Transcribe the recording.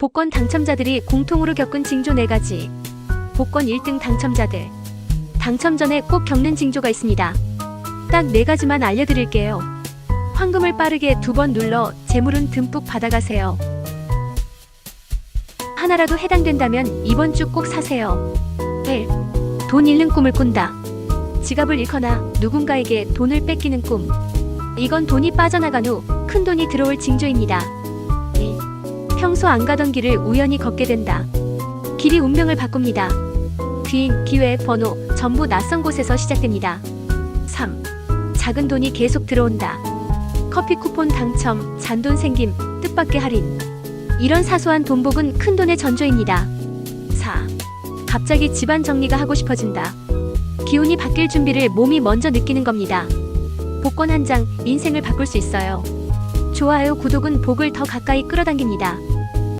복권 당첨자들이 공통으로 겪은 징조 4가지. 복권 1등 당첨자들. 당첨 전에 꼭 겪는 징조가 있습니다. 딱 4가지만 알려드릴게요. 황금을 빠르게 두 번 눌러 재물은 듬뿍 받아가세요. 하나라도 해당된다면 이번 주 꼭 사세요. 1. 돈 잃는 꿈을 꾼다. 지갑을 잃거나 누군가에게 돈을 뺏기는 꿈. 이건 돈이 빠져나간 후 큰 돈이 들어올 징조입니다. 2. 평소 안 가던 길을 우연히 걷게 된다. 길이 운명을 바꿉니다. 귀인, 기회, 번호, 전부 낯선 곳에서 시작됩니다. 3. 작은 돈이 계속 들어온다. 커피 쿠폰 당첨, 잔돈 생김, 뜻밖의 할인. 이런 사소한 돈복은 큰 돈의 전조입니다. 4. 갑자기 집안 정리가 하고 싶어진다. 기운이 바뀔 준비를 몸이 먼저 느끼는 겁니다. 복권 한 장, 인생을 바꿀 수 있어요. 좋아요, 구독은 복을 더 가까이 끌어당깁니다.